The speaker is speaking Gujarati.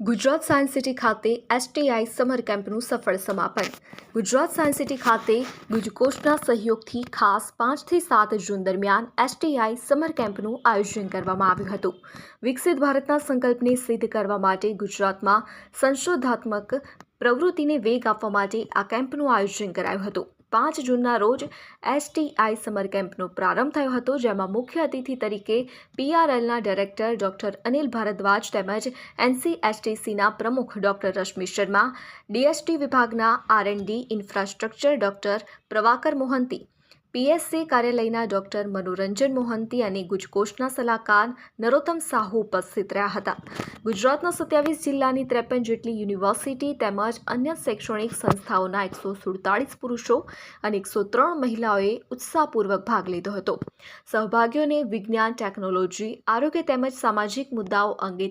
ગુજરાત સાયન્સ સિટી ખાતે એસટીઆઈ સમર કેમ્પનું સફળ સમાપન. ગુજરાત સાયન્સ સિટી ખાતે ગુજકોષના સહયોગથી ખાસ પાંચથી સાત જૂન દરમિયાન એસટીઆઈ સમર કેમ્પનું આયોજન કરવામાં આવ્યું હતું. વિકસિત ભારતના સંકલ્પને સિદ્ધ કરવા માટે ગુજરાતમાં સંશોધાત્મક પ્રવૃત્તિને વેગ આપવા માટે આ કેમ્પનું આયોજન કરાયું હતું. પાંચ જૂનના રોજ એસટીઆઈ સમર કેમ્પનો પ્રારંભ થયો હતો, જેમાં મુખ્ય અતિથિ તરીકે પીઆરએલના ડાયરેક્ટર ડોક્ટર અનિલ ભારદ્વાજ તેમજ એનસીએસટીસીના પ્રમુખ ડોક્ટર રશ્મિ શર્મા ડીએસટી વિભાગના R N D infrastructure doctor Pravakar Mohanty PSC કાર્યાલયના ડોક્ટર મનોરંજન મોહંતી અને ગુજકોષના સલાહકાર નરોત્તમ સાહુ ઉપસ્થિત રહ્યા હતા. ગુજરાતના સત્યાવીસ જિલ્લાની ત્રેપન જેટલી યુનિવર્સિટી તેમજ અન્ય શૈક્ષણિક સંસ્થાઓના એકસો સુડતાળીસ પુરુષો અને એકસો ત્રણ મહિલાઓએ ઉત્સાહપૂર્વક ભાગ લીધો હતો. સહભાગીઓને વિજ્ઞાન, ટેકનોલોજી, આરોગ્ય તેમજ સામાજિક મુદ્દાઓ અંગે